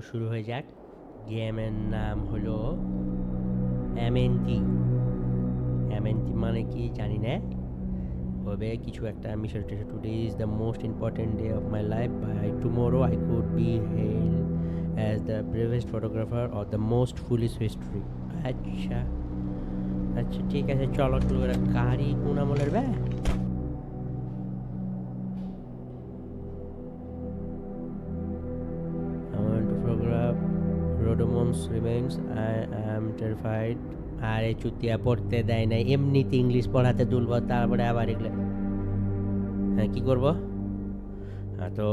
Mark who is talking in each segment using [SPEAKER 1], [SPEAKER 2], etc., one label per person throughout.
[SPEAKER 1] শুরু হয়ে যাক। গেমের নাম হলো এমএনটি এমএনটি মানে কি জানি না। হবে কিছু একটা Mishor today is the most important day of my life by tomorrow I could be hailed as the bravest photographer of the most foolish history. আচ্ছা। আচ্ছা ঠিক আছে, চলো শুরু করে। গাড়ি কোন আমলের ব্যা? Rodomons remains. I am terrified. আরে চুতিয়া, পড়তে দেয় না এমনিতে ইংলিশ পড়াতে তুলব তারপরে আবার এগুলো। হ্যাঁ কী করব? তো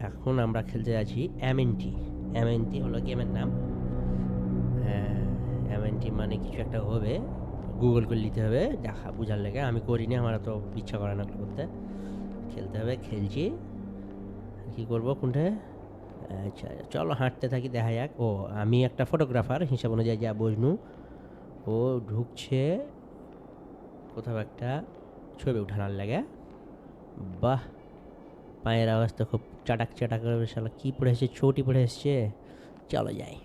[SPEAKER 1] এখন আমরা খেলতে যাচ্ছি এমএনটি এমএনটি হলো গেমের নাম। এমএনটি মানে কিছু একটা হবে। গুগল করে নিতে হবে, দেখা, বোঝার লেগে। আমি করিনি, আমার তো ইচ্ছা করে না করতে। খেলতে হবে, খেলছি। কী করব কোনটায় আচ্ছা চলো হাঁটতে থাকি, দেখা যাক। ও, আমি একটা ফটোগ্রাফার হিসাব অনুযায়ী যা বুঝনু, ও ঢুকছে, কোথাও একটা ছবি উঠানোর লাগে। বাহ, পায়ের আওয়াজ তো খুব চাটাক চাটাক করে শালা, কী পড়ে এসছে, চটি পড়ে এসছে। চলো যাই।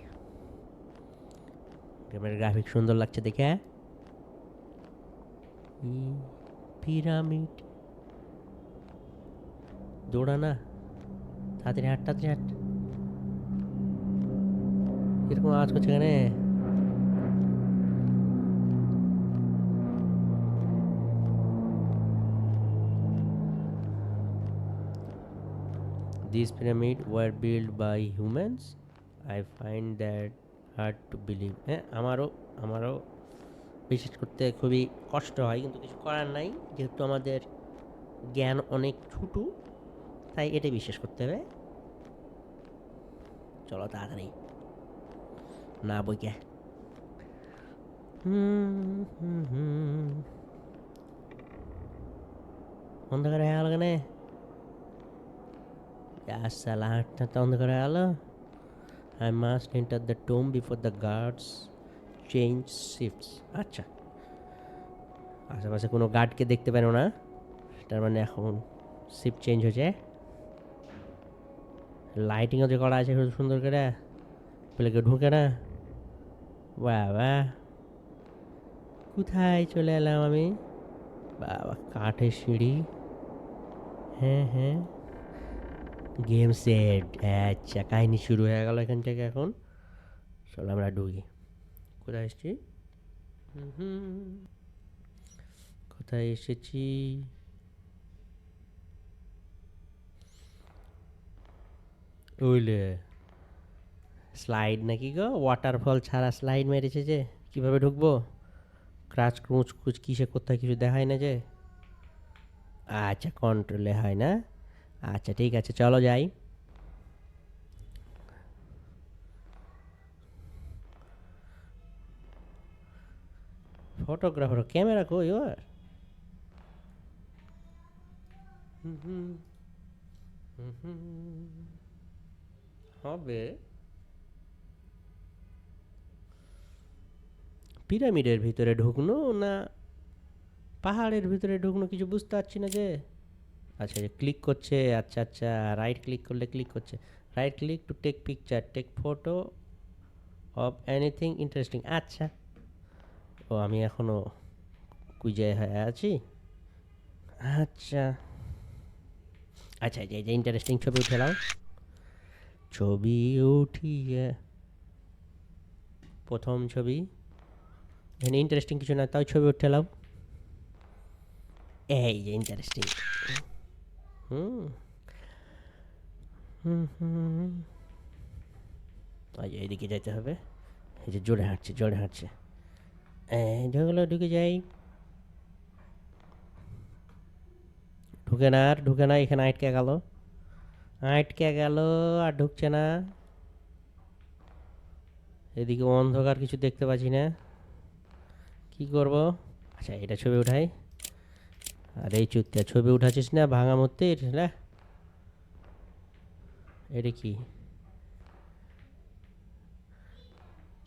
[SPEAKER 1] গেমের গ্রাফিক সুন্দর লাগছে দেখে। পিরামিড দৌড়া না, তাড়াতাড়ি হাট তাড়াতাড়ি হাট। এরকম আওয়াজ করছে এখানে These pyramids were built by humans. I find that hard to believe. হ্যাঁ আমারও আমারও বিশ্বাস করতে খুবই কষ্ট হয়, কিন্তু কিছু করার নাই যেহেতু আমাদের জ্ঞান অনেক ছোটো, তাই এটাই বিশ্বাস করতে হবে চলো তাড়াতাড়ি না বইকে অন্ধকারে হয়ে গেল কেনে সালা হাঁটতে অন্ধকারে হয়ে গেল I must enter the tomb before the guards change shifts আচ্ছা আশেপাশে কোনো গার্ডকে দেখতে পেল না। তার মানে এখন শিফট চেঞ্জ হয়েছে। লাইটিংও যে করা আছে সুন্দর করে। বলে কেউ ঢুকে না। বাবা। কোথায় চলে এলাম আমি? বাবা, কাঠের সিঁড়ি। হ্যাঁ হ্যাঁ। গেম সেট আচ্ছা কাহিনী শুরু হয়ে গেল এখান থেকে এখন। চলো আমরা ঢুকি। কোথায় এসেছি। কোথায় এসেছি? ওইলে স্লাইড নাকি গো ওয়াটারফল ছাড়া স্লাইড মেরেছে যে কীভাবে ঢুকবো ক্রাচ ক্রুচ কুচ কিসে কোথায় কিছু দেখায় না যে আচ্ছা কন্ট্রোলে হয় না আচ্ছা ঠিক আছে চলো যাই ফটোগ্রাফার ক্যামেরা কই ওর। হবে পিরামিডের ভিতরে ঢুকনো না পাহাড়ের ভিতরে ঢুকনো কিছু বুঝতে পারছি না যে? আচ্ছা যে ক্লিক করছে আচ্ছা আচ্ছা রাইট ক্লিক করলে ক্লিক করছে। Right click to take picture take photo of anything interesting আচ্ছা। ও, আমি এখনও কুইজায় হয়ে আছি। আচ্ছা। আচ্ছা যে- যে ইন্টারেস্টিং ছবি উঠে নাও ছবি উঠিয়ে, প্রথম ছবি। এখানে ইন্টারেস্টিং কিছু না, তাও ছবি উঠে নাও এই যে ইন্টারেস্টিং হুম। হুম হুম এইদিকে যেতে হবে। এই যে জোরে হাঁটছে জোরে হাঁটছে। ঢুকলো ঢুকে যাই। ঢুকে না আর, ঢুকে না, এখানে আটকে গেল। আটকে গেল আর ঢুকছে না। এদিকে অন্ধকার কিছু দেখতে পাচ্ছি না। কি করব? আচ্ছা এটা ছবি উঠাই। আর এই চুত্তিয়া ছবি উঠাচ্ছিস না, ভাঙা মূর্তির না? এটা কি?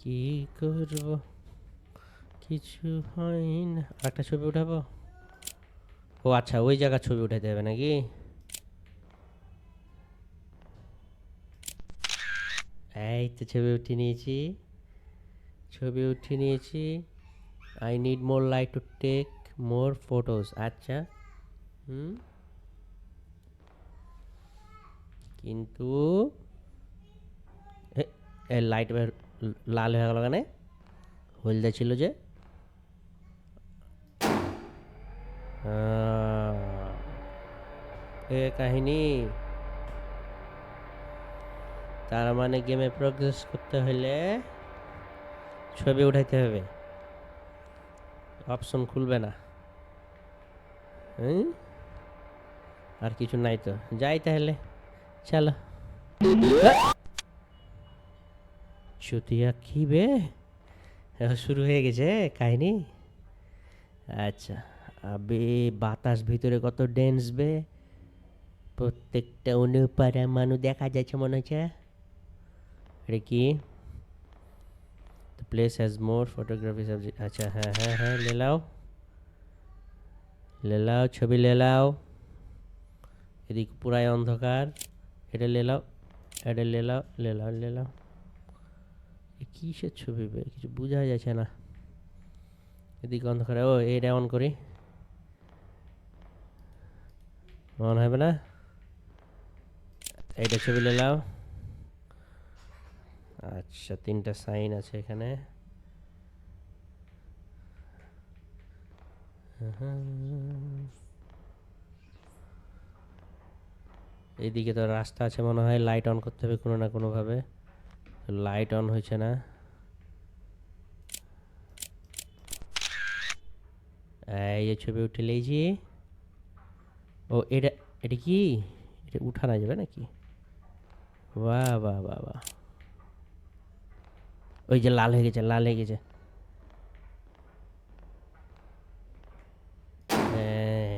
[SPEAKER 1] কি করব? কিছু হয় না। একটা ছবি উঠাবো? ও আচ্ছা ওই জায়গার ছবি উঠাতে হবে নাকি? এই তো ছবি উঠিয়ে নিয়েছি। ছবি উঠিয়ে নিয়েছি। I need more light to take more photos আচ্ছা। হুম। কিন্তু লাইট লাল হয়ে গেল কেন? হলদে ছিল যে। এ কাহিনী। তার মানে গেমে প্রোগ্রেস করতে হলে ছবি উঠাইতে হবে। অপশন খুলবে না? আর কিছু নাই তো। যাই তাহলে, চলো। চুতিয়া কি বে। শুরু হয়ে গেছে কাহিনী? আচ্ছা আবে, বাতাস ভিতরে কত ডেন্স বে। প্রত্যেকটা মানুষ দেখা যাচ্ছে মনে হচ্ছে। এটা কি? Place has more photography subject আচ্ছা হ্যাঁ হ্যাঁ হ্যাঁ লে লাও। লে লাও, ছবি লে লাও। এদিক পুরাই অন্ধকার। এটা লে লাও, এটা লে লাও লে লাও লে লাও। কিসের ছবি কিছু বোঝা যাচ্ছে না। এদিকে অন্ধকার, ও, এটা অন করি। অন হবে না? এইটা ছবি লে লাও। আচ্ছা তিনটা সাইন আছে এখানে। এইদিকে তো রাস্তা আছে, মনে হয় লাইট অন করতে হবে কোনো না কোনোভাবে। লাইট অন হয়েছে না। এই যে ছবি উঠে লেছি ও, এটা এটা কি? এটা উঠানো যাবে নাকি? বাহ বাহ বাহ বাহ। ওই যে লাল হয়ে গেছে, লাল হয়ে গেছে। হ্যাঁ।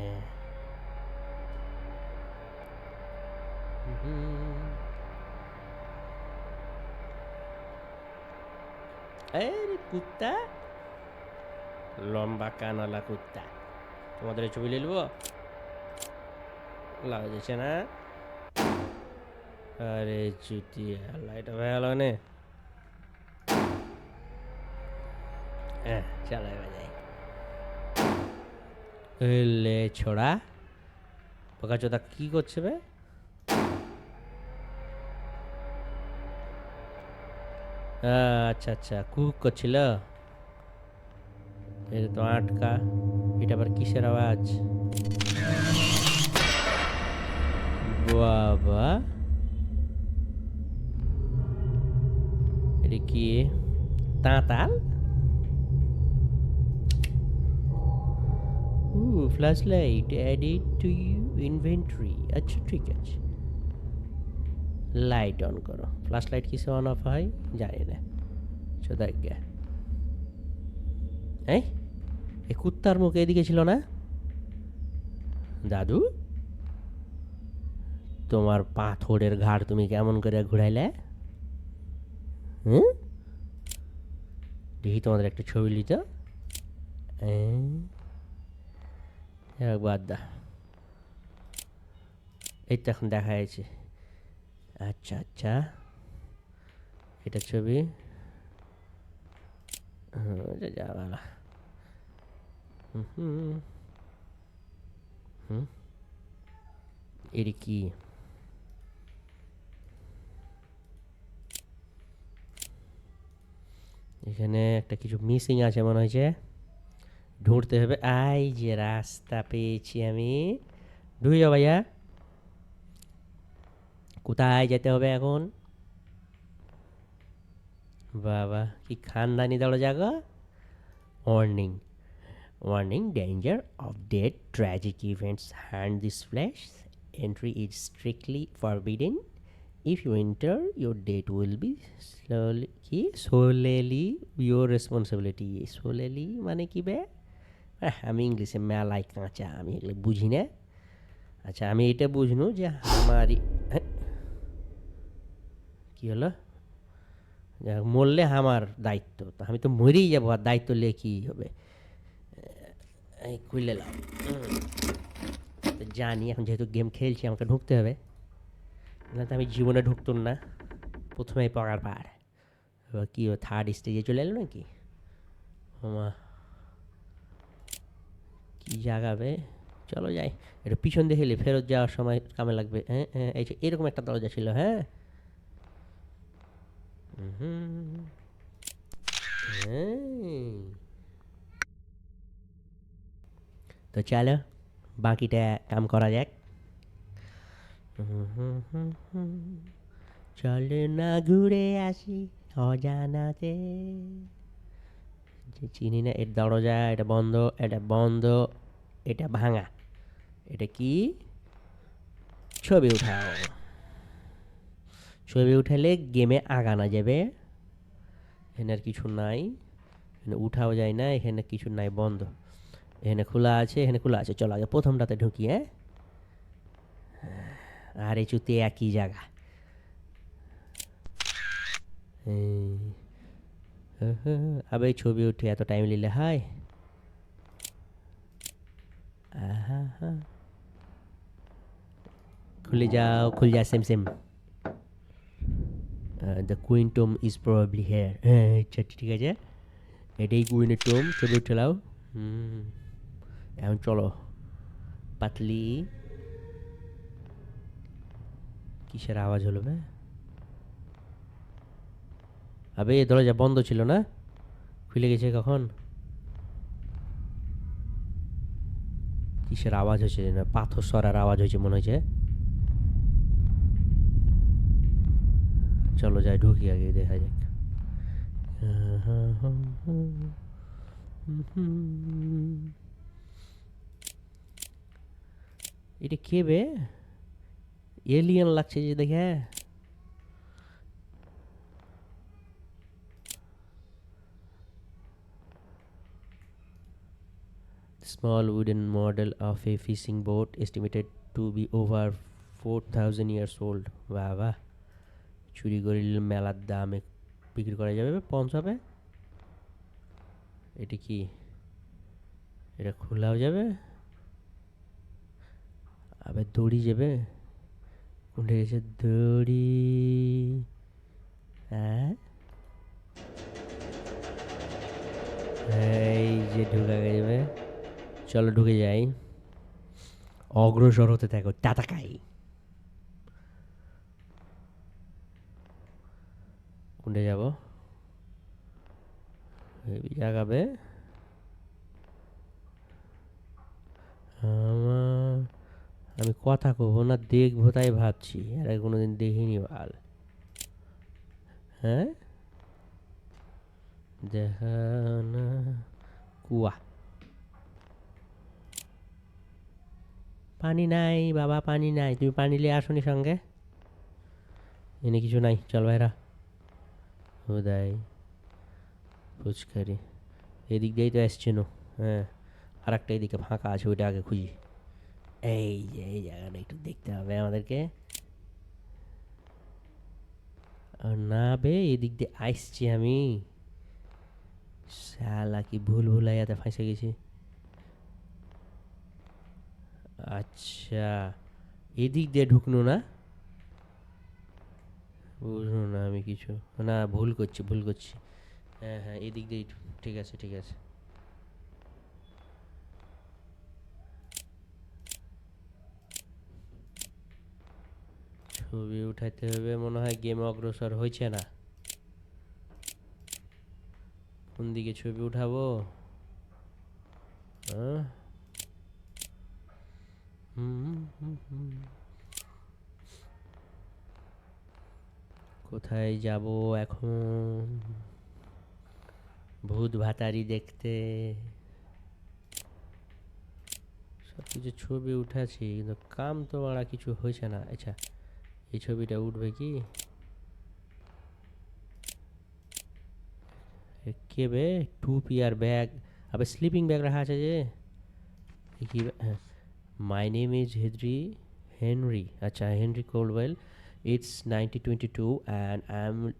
[SPEAKER 1] কুত্তা। লম্বা কানালা কুত্তা। তোমাদের ছবি লিখব? লাগা যাচ্ছে না? আরে চুটিয়া লাইট গেল নে হ্যাঁ চলো এবার যাই এলে ছোড়া পোকা চোদা কি করছে বে আচ্ছা আচ্ছা কুক করছিল এটা তো আটকা এটা আবার কিসের আওয়াজ বাবা এটা কি তাঁতাল flash light added to you inventory আচ্ছা ঠিক আছে। লাইট অন করো। ফ্ল্যাশ লাইট কিসে অন অফ হয়? জানি না। গে এই এই কুত্তার মুখ এদিকে ছিল না? দাদু? তোমার পাথরের ঘাড় তুমি কেমন করে ঘুরাইলে? হুম? দেখি তোমাদের একটা ছবি লিত। বাদ দা। এই তো এখন দেখা যাচ্ছে আচ্ছা আচ্ছা। এটা ছবি। হুম, যা যা বালা। হুম হুম। এটা কি? এখানে একটা কিছু মিসিং আছে মনে হয়েছে। ঢুঁড়তে হবে। আই যে রাস্তা পেয়েছি আমি। ঢুকে যাও ভাইয়া। কোথায় যেতে হবে এখন? বাবা, কি খানদানি দরজা গো warning warning danger of dead tragic events hand this flash entry is strictly forbidden if you enter your death will be slowly কি? সোলেলি ইউর রেসপন্সিবিলিটি সোলেলি মানে কি বে? আহ, আমি ইংলিশে মেলায় কাঁচা আমি এগুলো বুঝি না। আচ্ছা আমি এটা বুঝনু যে আমারই হ্যাঁ? কি হলো? মরলে আমার দায়িত্ব। তো আমি তো মরেই যাব আর দায়িত্ব নিয়ে কী হবে? এই জানি এখন যেহেতু গেম খেলছি আমাকে ঢুকতে হবে। না তো আমি জীবনে ঢুকতুম না। প্রথমেই পকার পার। এবার কি থার্ড স্টেজে চলে এলো নাকি? কি জাগাবে। চলো যাই। এটা পিছন দিয়ে হেলে ফেরত যাওয়ার সময় কামে লাগবে। হ্যাঁ হ্যাঁ এই যে এরকম একটা দরজা ছিল হ্যাঁ? হ্যাঁ। তো চলো, বাকিটা কাম করা যাক। চলে না ঘুরে আসি অজানাতে। চিনি না, এর দরজা, এটা বন্ধ এটা বন্ধ, এটা ভাঙা। এটা কি? ছবি উঠাও ছবি উঠালে গেমে আগানা যাবে। এখানে আর কিছু নাই। এখানে উঠাও যায় না, এখানে কিছু নাই, বন্ধ। এখানে খোলা আছে, এখানে খোলা আছে। চলো আগে প্রথমটাতে ঢুকি হ্যাঁ? আর এই চুতে একই জায়গা। আবে ছবি উঠে এত টাইম নিলে, হয়। আহা, হা। খুলে যাও, খুলে যা same same the queen tomb is probably here হ্যাঁ আচ্ছা ঠিক আছে। এটাই কুইনের টোম ছবি উঠে লাও হুম, এখন চলো। পাতলি। কিসের আওয়াজ হলো বে আবে, দরজা বন্ধ ছিল না? খুলে গেছে কখন? কিসের আওয়াজ হচ্ছে না পাথর সরার আওয়াজ হয়েছে মনে হচ্ছে চলো যাই, ঢুকি আগে, দেখা যাক। এটা কে বে? এলিয়ান লাগছে যে দেখে small wooden model of a fishing boat estimated to be over 4000 years old. বাবা, চুরি করিল মেলার দামে বিক্রি করা যাবে হবে এটা কি? এটা খোলাও যাবে? আবার দড়ি যাবে? কোনটা গেছে? দড়ি। হ্যাঁ? এই যে ঢুকা যাবে চলো ঢুকে যাই। অগ্রসর হতে থাকো টাটাকাই কোনটা যাব? আমার আমি কথা কব না, দেখব তাই ভাবছি। আর কোনোদিন দেখিনি বাল। হ্যাঁ? দেখা না। কুয়া। পানি নাই, বাবা পানি নাই। তুমি পানি নিয়ে আসনি সঙ্গে? এনে কিছু নাই, চল ভাইরা। হুদাই, ফুচকারি। এদিক দিয়েই তো আসছেন হ্যাঁ। আর একটা এদিকে ফাঁকা আছে, ওইটা আগে খুঁজি। এই যে, এই জায়গাটা একটু দেখতে হবে আমাদেরকে। আর না বে, এদিক দিয়ে আসছি আমি। শালা কি ভুল ভুলাইয়াতে ফাঁসে গেছি। আচ্ছা এদিক দিয়ে ঢুকনো না? বুঝলো না আমি কিছু। না, ভুল করছি ভুল করছি। হ্যাঁ হ্যাঁ এদিক দিয়ে ঠিক আছে ঠিক আছে। ছবি উঠাইতে হবে, মনে হয় গেম অগ্রসর হয়েছে না। কোন দিকে ছবি উঠাবো? হ্যাঁ হুম, হুম, হুম। কোথায় যাব এখন? ভূত ভাতারি দেখতে। সব কিছু ছবি উঠাছি কিন্তু কাম তো বাড়া কিছু হয়েছে না। আচ্ছা এই ছবিটা উঠবে কি? কেবে টুপি আর ব্যাগ। আবার স্লিপিং ব্যাগ রাখা আছে যে? কি হ্যাঁ। my name is Henry Henry. Acha Henry Coldwell. It's 1922 and I'm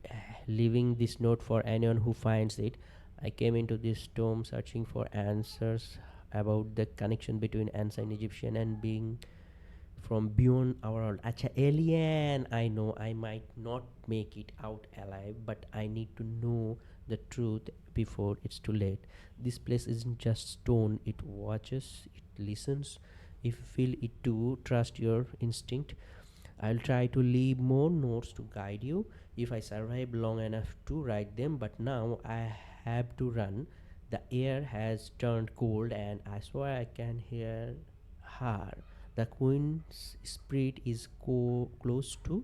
[SPEAKER 1] leaving this note for anyone who finds it. I came into this tomb searching for answers about the connection between ancient Egyptian and being from beyond our world. Acha alien, I know I might not make it out alive, but I need to know the truth before it's too late. This place isn't just stone, it watches, it listens, if you feel it too trust your instinct I'll try to leave more notes to guide you if I survive long enough to write them but now I have to run the air has turned cold and I swear I can hear her the queen's spirit is co- close to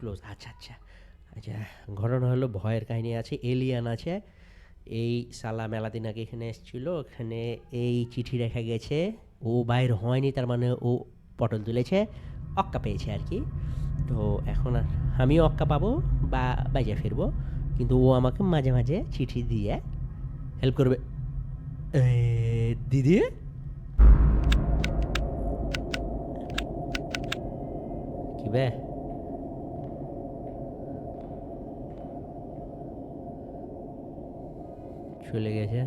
[SPEAKER 1] close আচ্ছা আচ্ছা আচ্ছা ঘটনা হলো ভয়ের কাহিনী আছে alien আছে এই সালা মেলা দিন আগে এখানে এসেছিল ওখানে এই চিঠি রেখে গেছে ও বাইর হয়নি, তার মানে ও পটল তুলেছে, অক্কা পেয়েছে আর কি। তো এখন আর আমিও অক্কা পাবো বা বাজে ফিরবো, কিন্তু ও আমাকে মাঝে মাঝে চিঠি দিয়ে হেল্প করবে। দিদি? কি বে? চলে গেছে।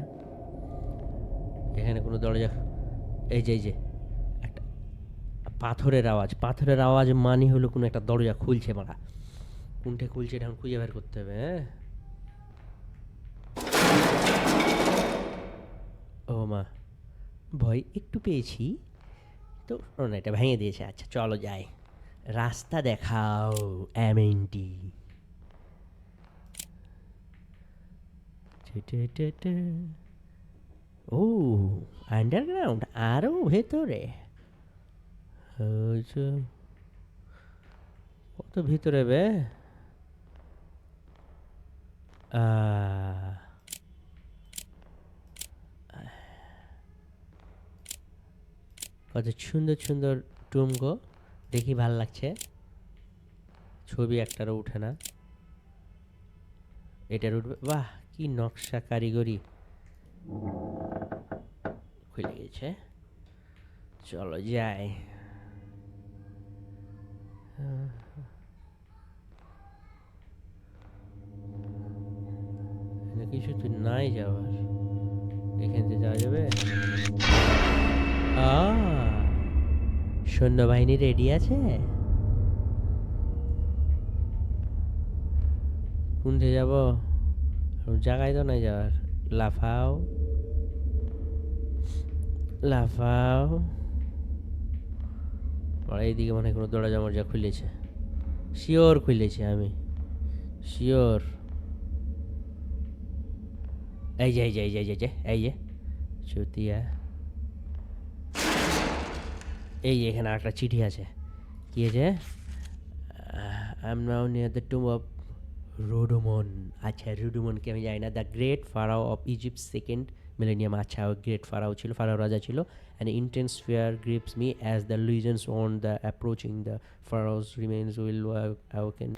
[SPEAKER 1] এখানে কোনো দরজা এই যে এই যে, একটা পাথরের আওয়াজ। পাথরের আওয়াজ মানে হলো কোনো একটা দরজা খুলছে মারা। কোনটা খুলছে এটা খুঁজে বের করতে হবে হ্যাঁ? ও মা, ভয় একটু পেয়েছি। তো, না এটা ভেঙে দিয়েছে। আচ্ছা চলো যাই। রাস্তা দেখাও অ্যামেন্টি ও আন্ডারগ্রাউন্ড আরও ভেতরে। কত ভিতরে বে? কত সুন্দর সুন্দর টুমগো দেখি ভালো লাগছে। ছবি একটারও উঠে না। এটার উঠবে, বাহ, কি নকশা কারিগরি। খুলে গেছে। চলো যাই। কিছু তো নাই যাওয়ার। এখান থেকে যাওয়া যাবে? সৈন্যবাহিনী রেডি আছে? কোনটে যাব? কোনো জায়গায় তো নাই যাওয়ার। লাফাও। লাফাও। আর এইদিকে মনে হয় কোনো দরজা মরজা খুলেছে। শিওর খুলেছে আমি। শিওর। এই যে এই যে এই যে, এই যে এই যে চুতিয়া। এই যে এখানে একটা চিঠি আছে। কি আছে? I am now near the tomb of রোডোমন আচ্ছা রোডোমনকে আমি জানি না। The great pharaoh of Egypt second millennium আচ্ছা গ্রেট ফারাও ছিল ফারাও রাজা ছিল and intense fear grips me as the legends on the approaching the pharaoh's remains will awaken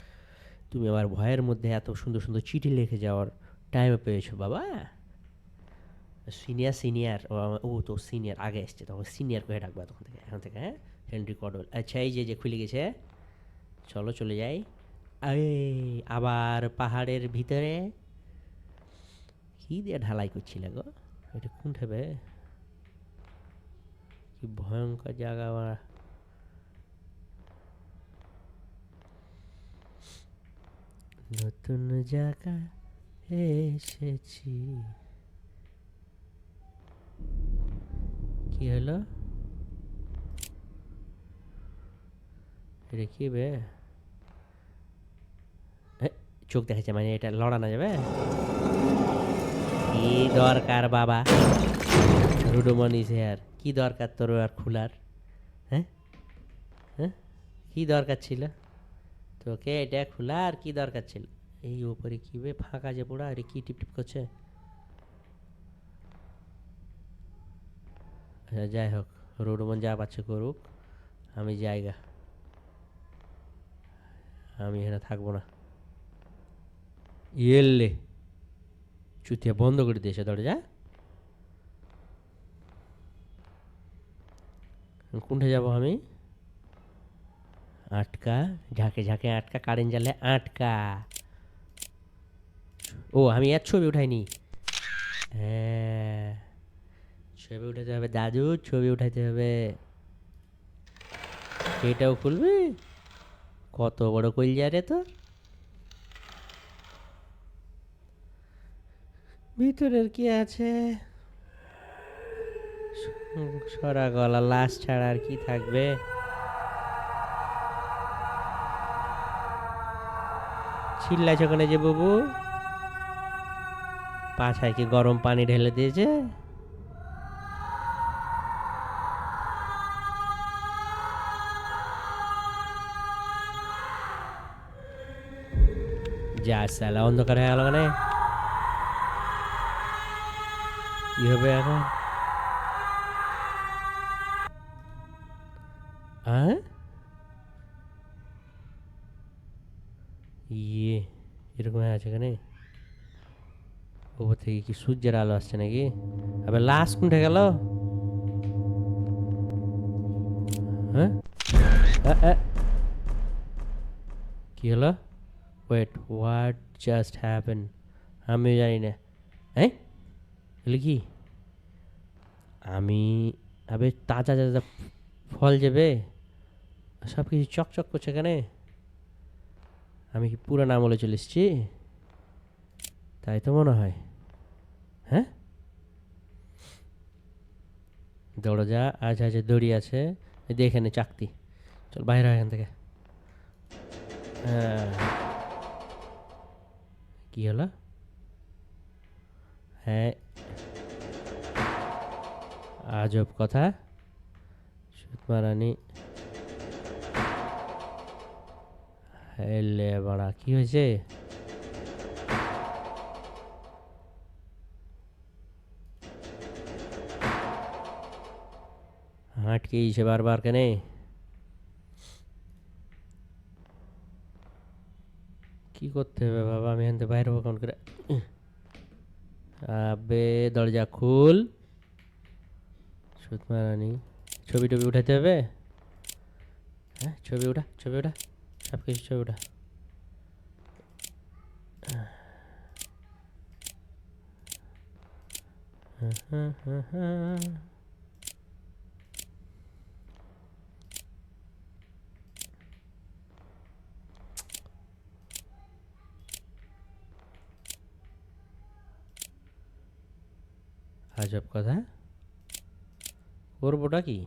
[SPEAKER 1] তুমি আমার ভয়ের মধ্যে এত সুন্দর সুন্দর চিঠি লিখে যাওয়ার টাইম পেয়েছ বাবা। সিনিয়র সিনিয়র ও তো সিনিয়র আগে এসছে, তখন সিনিয়র করে ডাকবা তখন থেকে, এখন থেকে হ্যাঁ? হেনরি কডল আচ্ছা এই যে যে, খুলে গেছে। চলো, চলে যাই। আবার পাহাড়ের ভিতরে। কি দিয়ে ঢালাই করছিলে গো? এটা কোন ঠেবে কি ভয়ঙ্কর জায়গা আমার। নতুন জায়গা এসেছি। কি হলো? এটা কি বে? চোখ দেখাচ্ছে মানে এটা লড়ানো যাবে? কি দরকার, বাবা? রুডোমন ইজ হেয়ার কি দরকার তোর আর খোলার? হ্যাঁ? হ্যাঁ? কি দরকার ছিল? তোকে এটা খোলা আর কি দরকার ছিল? এই ওপরে কি ফাঁকা যে পোড়া, আরে কি টিপ টিপ করছে? আচ্ছা যাই হোক, রোডমন যা পাচ্ছে করুক, আমি জায়গা। আমি এখানে থাকব না। এলে চুতিয়া বন্ধ করে দিয়েছে দরজা কোনটা যাব আমি আটকা ঝাঁকে ঝাঁকে আটকা কারেন্ট জালে আটকা ও আমি আর ছবি উঠাইনি হ্যাঁ ছবি উঠাতে হবে দাদু ছবি উঠাতে হবে এটাও খুলবি কত বড় কইলিয়া রে তো ভিতরের কি আছে? সরা গলা, লাশ ছাড়া আর কি থাকবে? চিল্লাছ ওখানে যে বাবু? পাছায় কি গরম পানি ঢেলে দিয়েছে? যা সালা অন্ধকার হয়ে গেল মানে কি হবে এখন হ্যাঁ ইয়ে এরকম হয়ে আছে এখানে ওপর থেকে কি সূর্যের আলো আসছে নাকি আবার লাশ কোনটা গেল হ্যাঁ আ, আ। কি হলো ওয়েট হোয়াট জাস্ট হ্যাপেন আমিও জানি না হ্যাঁ এগুলো কি, আমি আবে তাজা তাজা ফল যাবে, সব কিছু চকচক করছে এখানে। আমি কি পুরান আমলে চলে এসেছি? তাই তো মনে হয়। হ্যাঁ? যা আচ্ছা আচ্ছা দড়ি আছে দেখে নে চাকতি। চল বাইরে এখান থেকে। হ্যাঁ। কি হলো? হ্যাঁ আজব কথা। সুতমা রানী হেলে বাড়া, কি হয়েছে? হাঁটকে ইসে বারবার কেনে। কি করতে হবে বাবা? আমি থেকে বাইরে হব, কেমন করে? আবে, দরজা খুল। সুতমা রানী ছবি টবি উঠাতে হবে হ্যাঁ ছবি উঠা ছবি উঠা সব কিছু ছবি উঠা আজব কথা করবোটা কি?